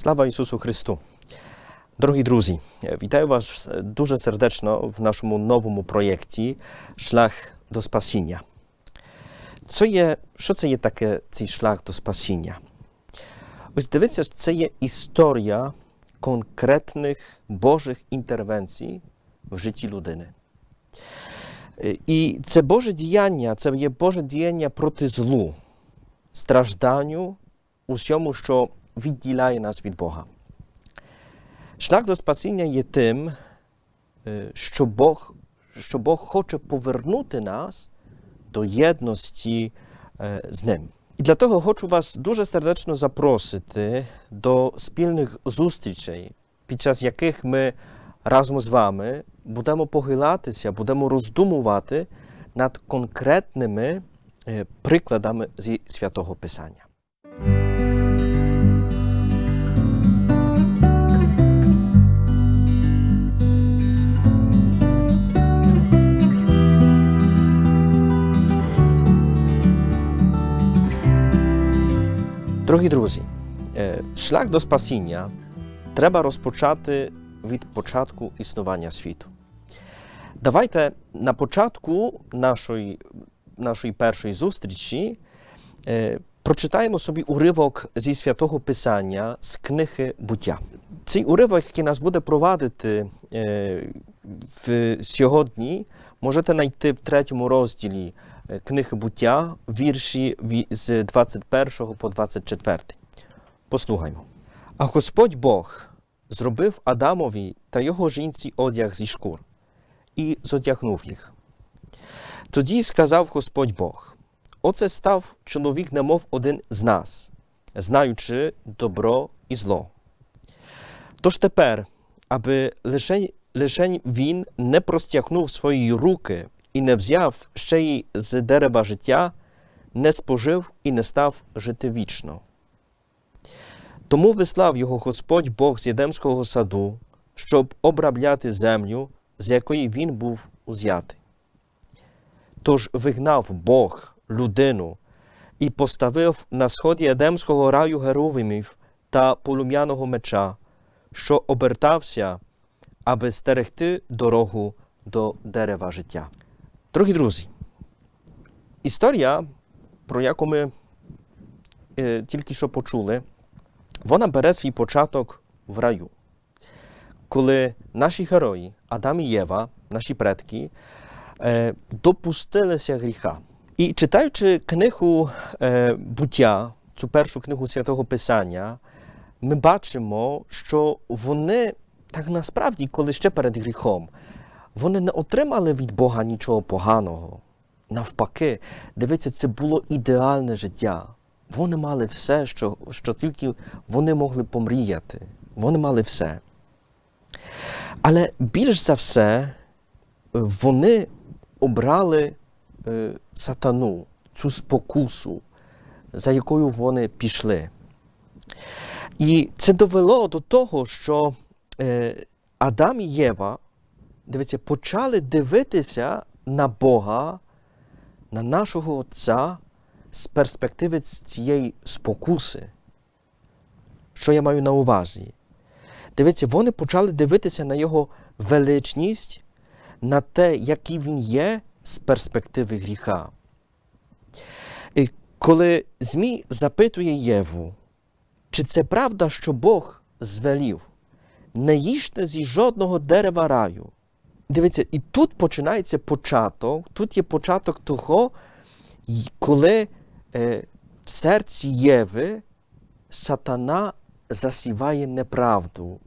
Слава Ісусу Христу! Дорогі друзі, вітаю вас дуже сердечно в нашому новому проєкті Шлях до спасіння. Що, є, що це є таке цей шлях до спасіння? Ось дивіться, це є історія конкретних Божих інтервенцій в житті людини. І це Боже діяння, це є Боже діяння проти злу, стражданню, усьому, що відділяє нас від Бога. Шлях до спасіння є тим, е, що Бог, що Бог хоче повернути нас до єдності е, з Ним. І для того хочу вас дуже сердечно запросити до спільних зустрічей, під час яких ми разом з вами будемо похилатися, будемо роздумувати над конкретними е, прикладами зі святого Писання. Дорогі друзі, шлях до спасіння треба розпочати від початку існування світу. Давайте на початку нашої, нашої першої зустрічі прочитаємо собі уривок зі святого Писання з книги буття. Цей уривок, який нас буде провадити в сьогодні, можете знайти в третьому розділі книги буття, вірші з 21 по 24. Послухаймо. А Господь Бог зробив Адамові та його жінці одяг зі шкур і зодягнув їх. Тоді сказав Господь Бог: Оце став чоловік, немов один з нас, знаючи добро і зло. Тож тепер, аби лише, лише він не простягнув свої руки і не взяв ще й з дерева життя, не спожив і не став жити вічно. Тому вислав його Господь Бог з Єдемського саду, щоб обробляти землю, з якої він був узятий. Тож вигнав Бог людину і поставив на сході Едемського раю геровимів та полум'яного меча, що обертався, аби стерегти дорогу до дерева життя. Дорогі друзі, історія, про яку ми е, тільки що почули, вона бере свій початок в раю, коли наші герої, Адам і Єва, наші предки, е, допустилися гріха. І читаючи книгу е, буття, цю першу книгу святого Писання, ми бачимо, що вони так насправді, коли ще перед гріхом, вони не отримали від Бога нічого поганого. Навпаки, дивіться, це було ідеальне життя. Вони мали все, що, що тільки вони могли помріяти. Вони мали все. Але більш за все, вони обрали е, сатану, цю спокусу, за якою вони пішли. І це довело до того, що е, Адам і Єва, дивіться, почали дивитися на Бога, на нашого Отця з перспективи цієї спокуси. Що я маю на увазі? Дивіться, вони почали дивитися на його величність, на те, який він є з перспективи гріха. І коли Змій запитує Єву, чи це правда, що Бог звелів, не їжте зі жодного дерева раю. Дивіться, і тут починається початок, тут є початок того, коли е, в серці Єви сатана засіває неправду.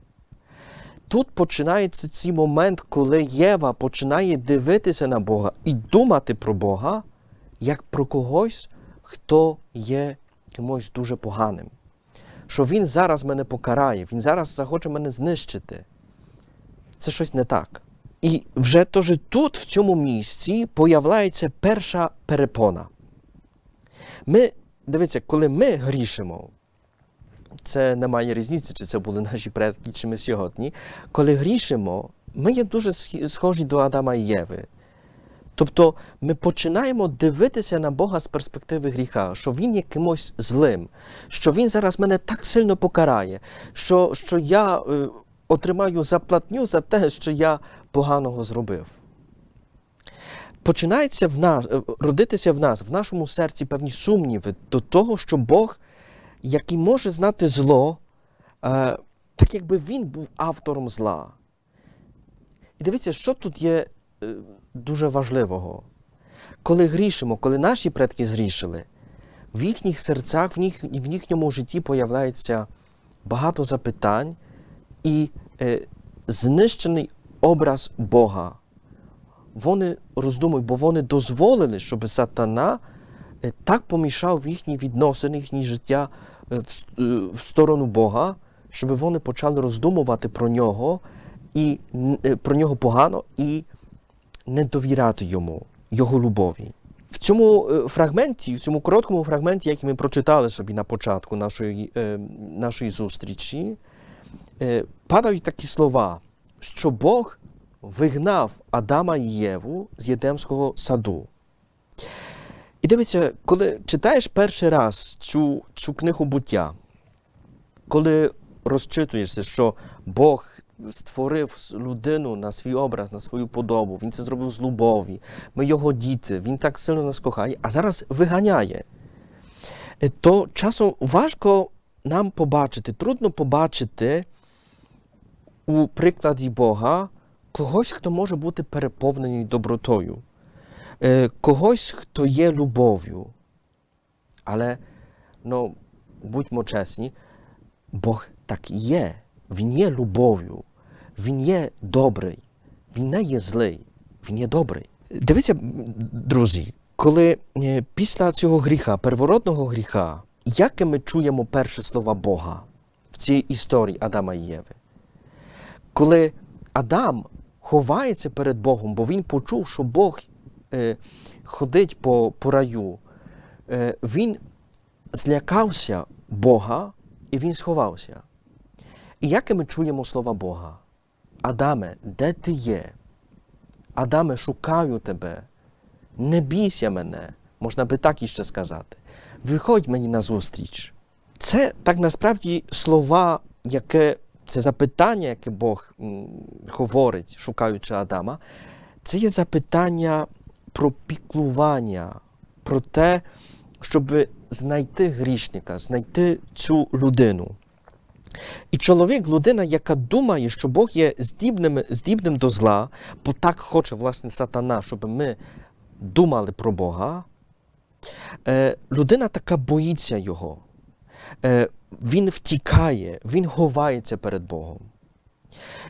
Тут починається цей момент, коли Єва починає дивитися на Бога і думати про Бога як про когось, хто є кимось дуже поганим. Що він зараз мене покарає, він зараз захоче мене знищити. Це щось не так. І вже теж тут, в цьому місці, появляється перша перепона. Ми, дивіться, коли ми грішимо, це не має різниці, чи це були наші предки, чи ми сьогодні. Коли грішимо, ми є дуже схожі до Адама і Єви. Тобто ми починаємо дивитися на Бога з перспективи гріха, що Він є кимось злим, що Він зараз мене так сильно покарає, що, що я е, отримаю заплатню за те, що я поганого зробив. Починається в нас, е, родитися в нас, в нашому серці певні сумніви до того, що Бог, який може знати зло, е, так якби він був автором зла. І дивіться, що тут є е, дуже важливого. Коли грішимо, коли наші предки згрішили, в їхніх серцях, в, їх, в їхньому житті появляється багато запитань і знищений образ Бога. Вони роздумують, бо вони дозволили, щоб сатана е, так помішав їхні відносини, їхнє життя е, в, е, сторону Бога, щоб вони почали роздумувати про нього і е, про нього погано і не довіряти йому, його любові. В цьому е, фрагменті, в цьому короткому фрагменті, який ми прочитали собі на початку нашої, е, нашої зустрічі, е, падають такі слова, що Бог вигнав Адама і Єву з Єдемського саду. І дивіться, коли читаєш перший раз цю, цю книгу буття, коли розчитуєшся, що Бог створив людину на свій образ, на свою подобу, Він це зробив з любові, ми його діти, Він так сильно нас кохає, а зараз виганяє, Е, то часом важко нам побачити, трудно побачити у прикладі Бога когось, хто може бути переповнений добротою, е, когось, хто є любов'ю. Але, ну, будьмо чесні, Бог так є. Він є любов'ю, Він є добрий, Він не є злий, Він є добрий. Дивіться, друзі, коли е, після цього гріха, первородного гріха, яке ми чуємо перші слова Бога в цій історії Адама і Єви? Коли Адам ховається перед Богом, бо він почув, що Бог е, ходить по, по раю, е, він злякався Бога і він сховався. І яке ми чуємо слова Бога? Адаме, де ти є? Адаме, шукаю тебе. Не бійся мене, можна би так іще сказати. Виходь мені назустріч. Це так насправді слова, яке це запитання, яке Бог говорить, шукаючи Адама, це є запитання про піклування, про те, щоб знайти грішника, знайти цю людину. І чоловік, людина, яка думає, що Бог є здібним, здібним до зла, бо так хоче власне сатана, щоб ми думали про Бога. Е, людина така боїться його. Він втікає, він ховається перед Богом.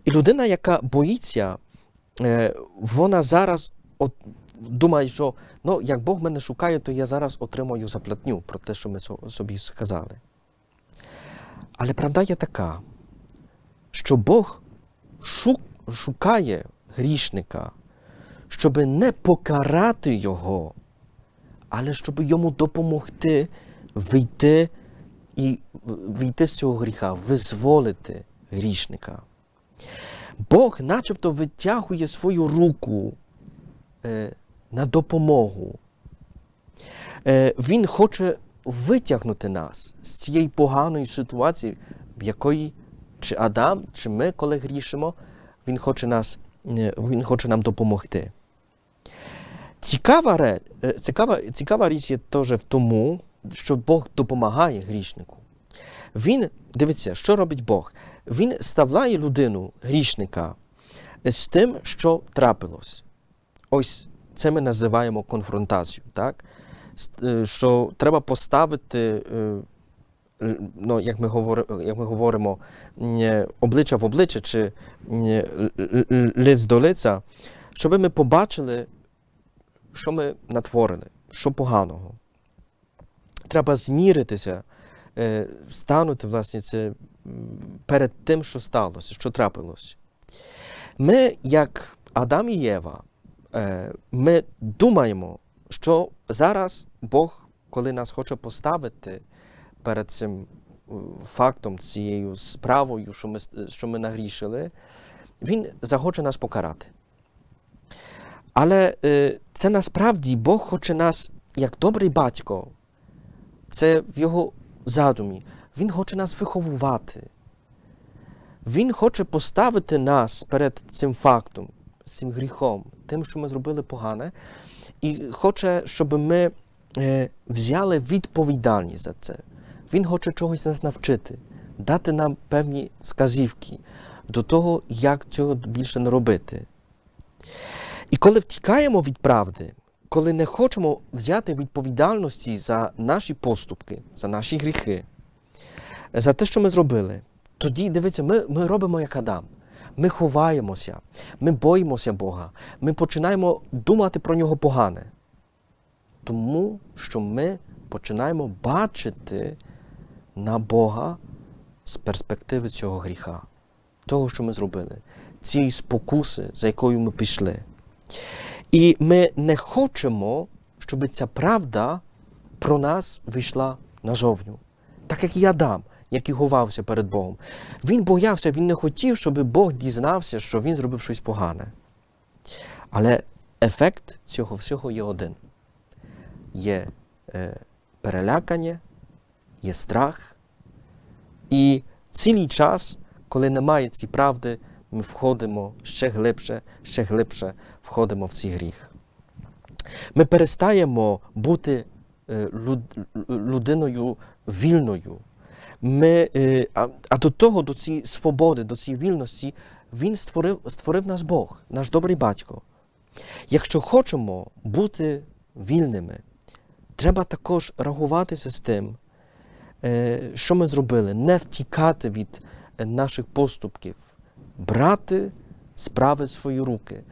І людина, яка боїться, е, вона зараз от, думає, що ну, як Бог мене шукає, то я зараз отримаю заплатню про те, що ми собі сказали. Але правда є така, що Бог шукає грішника, щоб не покарати його, але щоб йому допомогти вийти і вийти з цього гріха, визволити грішника. Бог начебто витягує свою руку е, на допомогу. Е, він хоче витягнути нас з цієї поганої ситуації, в якої чи Адам, чи ми, коли грішимо, він хоче, нас, е, він хоче нам допомогти. Цікава, е, цікава, цікава річ є теж в тому, що Бог допомагає грішнику. Він, дивіться, що робить Бог? Він ставляє людину, грішника, з тим, що трапилось. Ось це ми називаємо конфронтацію, так? Е, Що треба поставити, е, е, ну, як, ми говоримо, як ми говоримо, обличчя в обличчя чи лиць до лиця, щоб ми побачили, що ми натворили, що поганого. Треба зміритися, е, станути, власне, це перед тим, що сталося, що трапилось. Ми, як Адам і Єва, е, ми думаємо, що зараз Бог, коли нас хоче поставити перед цим е, фактом, цією справою, що ми, що ми нагрішили, Він захоче нас покарати. Але це насправді Бог хоче нас, як добрий батько, це в його задумі. Він хоче нас виховувати. Він хоче поставити нас перед цим фактом, цим гріхом, тим, що ми зробили погане, і хоче, щоб ми е, взяли відповідальність за це. Він хоче чогось нас навчити, дати нам певні сказівки до того, як цього більше не робити. І коли втікаємо від правди, коли не хочемо взяти відповідальності за наші поступки, за наші гріхи, за те, що ми зробили, тоді дивіться, ми, ми робимо як Адам. Ми ховаємося, ми боїмося Бога, ми починаємо думати про нього погане. Тому що ми починаємо бачити на Бога з перспективи цього гріха, того, що ми зробили, цієї спокуси, за якою ми пішли. І ми не хочемо, щоб ця правда про нас вийшла назовню. Так як і Адам, який ховався перед Богом. Він боявся, він не хотів, щоб Бог дізнався, що він зробив щось погане. Але ефект цього всього є один: є е, перелякання, є страх. І цілий час, коли немає цієї правди, ми входимо ще глибше, ще глибше входимо в цей гріх. Ми перестаємо бути е, людиною вільною. Ми, е, а, а до того, до цієї свободи, до цієї вільності, Він створив, створив нас Бог, наш добрий батько. Якщо хочемо бути вільними, треба також рахуватися з тим, е, що ми зробили, не втікати від наших поступків, брати справи в свої руки,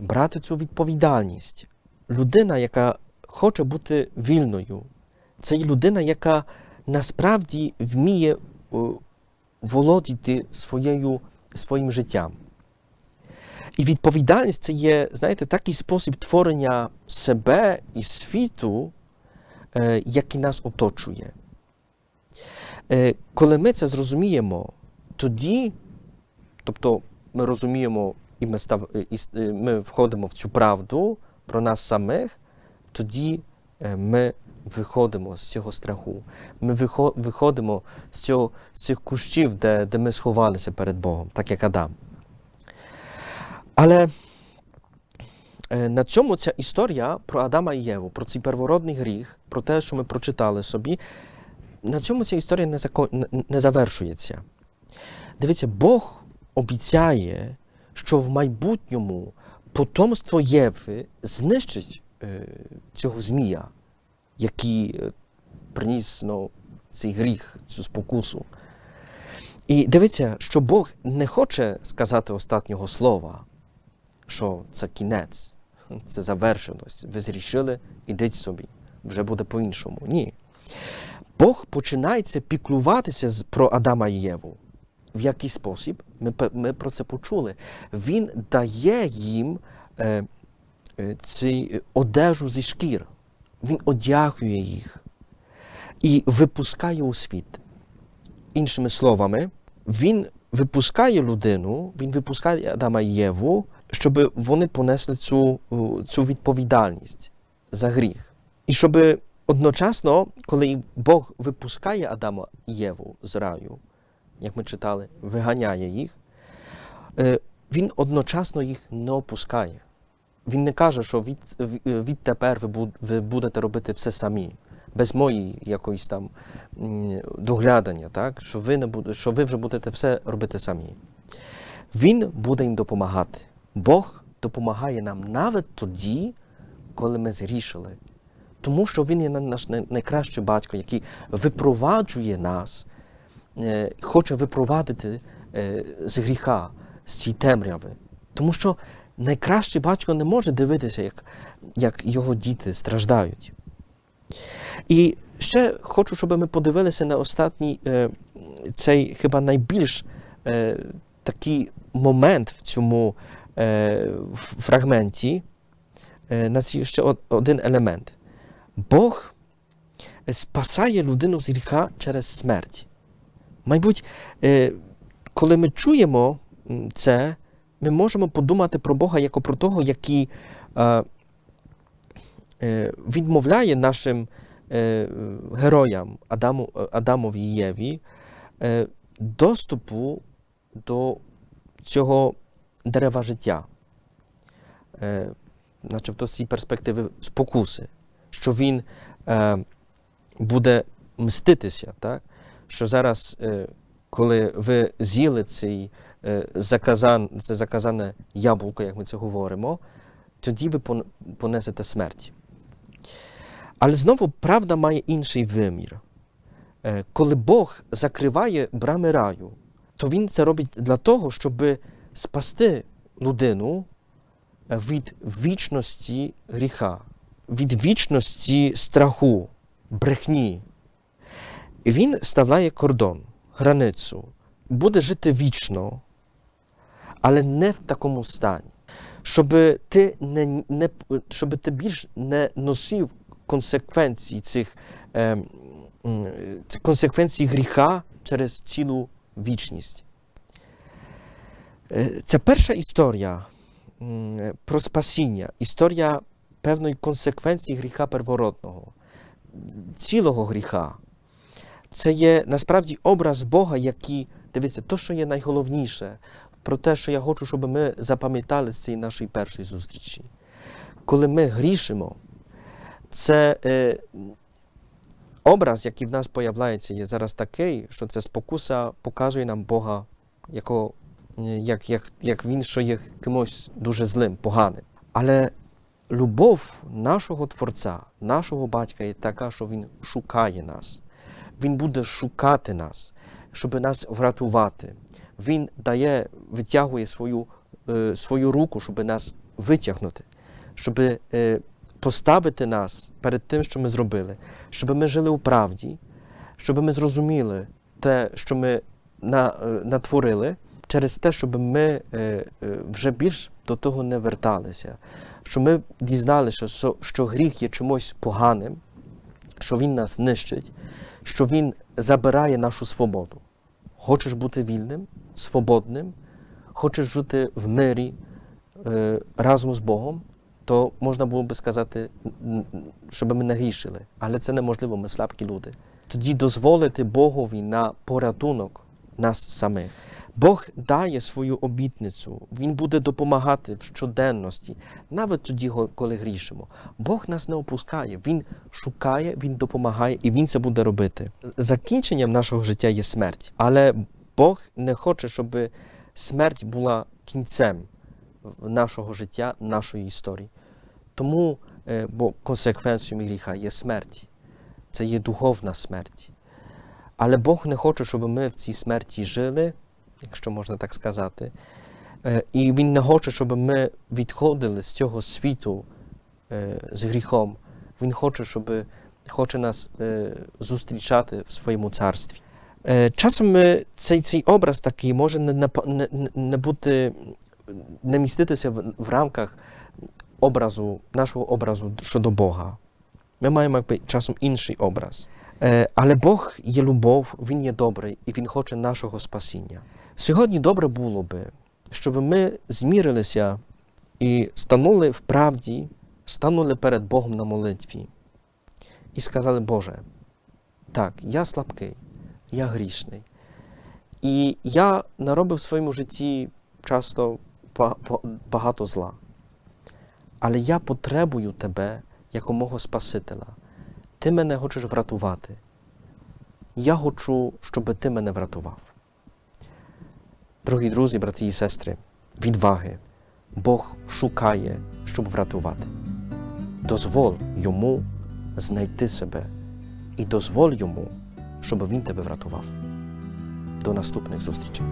брати цю відповідальність. Людина, яка хоче бути вільною, це людина, яка насправді вміє володіти своєю, своїм життям. І відповідальність це є, знаєте, такий спосіб творення себе і світу, е, який нас оточує. Е, коли ми це зрозуміємо, тоді, тобто ми розуміємо і ми, став, і е, ми входимо в цю правду про нас самих, тоді е, ми виходимо з цього страху. Ми виходимо з, цього, з цих кущів, де, де ми сховалися перед Богом, так як Адам. Але е, на цьому ця історія про Адама і Єву, про цей первородний гріх, про те, що ми прочитали собі, на цьому ця історія не, зако... не- не завершується. Дивіться, Бог обіцяє, що в майбутньому потомство Єви знищить е, цього змія, який е, приніс ну, цей гріх, цю спокусу. І дивіться, що Бог не хоче сказати останнього слова, що це кінець, це завершеність. Ви зрішили, ідіть собі, вже буде по-іншому. Ні. Бог починається піклуватися про Адама і Єву. В який спосіб? Ми, ми про це почули. Він дає їм е, е, цей одежу зі шкір. Він одягує їх і випускає у світ. Іншими словами, він випускає людину, він випускає Адама і Єву, щоб вони понесли цю, цю відповідальність за гріх. І щоб одночасно, коли Бог випускає Адама і Єву з раю, як ми читали, виганяє їх, е, він одночасно їх не опускає. Він не каже, що від, відтепер ви буд- ви будете робити все самі, без моєї якоїсь там доглядання, так? Що, ви не буде, що ви вже будете все робити самі. Він буде їм допомагати. Бог допомагає нам навіть тоді, коли ми зрішили. Тому що Він є наш найкращий батько, який випроваджує нас, хоче випровадити е, з гріха, з цієї темряви. Тому що найкращий батько не може дивитися, як, як його діти страждають. І ще хочу, щоб ми подивилися на останній е, цей хіба найбільш е, такий момент в цьому е, фрагменті, е, на цій ще один елемент. Бог спасає людину з гріха через смерть. Мабуть, е, коли ми чуємо це, ми можемо подумати про Бога як про того, який е, е, відмовляє нашим героям Адаму, Адамові і Єві доступу до цього дерева життя, начебто з цієї перспективи спокуси, що він буде мститися, так? Що зараз, е, коли ви з'їли цей е, заказан, це заказане яблуко, як ми це говоримо, тоді ви понесете смерть. Але знову правда має інший вимір. Е, Коли Бог закриває брами раю, то Він це робить для того, щоб спасти людину від вічності гріха, від вічності страху, брехні. Він ставляє кордон, границю, буде жити вічно, але не в такому стані, щоб ти, не, не, щоб ти більш не носив консеквенцій цих, е, м, консеквенцій гріха через цілу вічність. Е, Ця перша історія про спасіння, історія певної консеквенції гріха первородного, цілого гріха. Це є насправді образ Бога, який, дивіться, то, що є найголовніше, про те, що я хочу, щоб ми запам'ятали з цієї нашої першої зустрічі. Коли ми грішимо, це е, образ, який в нас появляється, є зараз такий, що це спокуса показує нам Бога, якого, е, як, як, як він, що є кимось дуже злим, поганим. Але любов нашого Творця, нашого батька є така, що Він шукає нас. Він буде шукати нас, щоб нас врятувати. Він дає, витягує свою, е, свою руку, щоб нас витягнути, щоб е, поставити нас перед тим, що ми зробили, щоб ми жили у правді, щоб ми зрозуміли те, що ми на, е, натворили, через те, щоб ми вже більш до того не верталися, щоб ми дізналися, що, що гріх є чимось поганим, що він нас нищить, що він забирає нашу свободу. Хочеш бути вільним, свободним, хочеш жити в мирі е, разом з Богом, то можна було би сказати, щоб ми не грішили. Але це неможливо, ми слабкі люди. Тоді дозволити Богові на порятунок нас самих. Бог дає свою обітницю, Він буде допомагати в щоденності, навіть тоді, коли грішимо. Бог нас не опускає, Він шукає, Він допомагає і Він це буде робити. Закінченням нашого життя є смерть, але Бог не хоче, щоб смерть була кінцем нашого життя, нашої історії. Тому, е, бо консеквенцією гріха є смерть, це є духовна смерть. Але Бог не хоче, щоб ми в цій смерті жили, якщо можна так сказати. Е, І Він не хоче, щоб ми відходили з цього світу е, з гріхом. Він хоче, щоб хоче нас е, зустрічати в своєму царстві. Часом ми, цей, цей образ такий може не, не, не- бути, не міститися в, в рамках образу, нашого образу щодо Бога. Ми маємо якби, часом інший образ. Але Бог є любов, Він є добрий і Він хоче нашого спасіння. Сьогодні добре було би, щоб ми змірилися і станули в правді, станули перед Богом на молитві і сказали, Боже, так, я слабкий, я грішний. І я наробив в своєму житті часто ба- ба- багато зла. Але я потребую тебе як мого Спасителя. Ти мене хочеш врятувати. Я хочу, щоб ти мене врятував. Дорогі друзі, брати і сестри, відваги. Бог шукає, щоб врятувати. Дозволь йому знайти себе і дозволь йому, щоб він тебе врятував. До наступних зустрічей.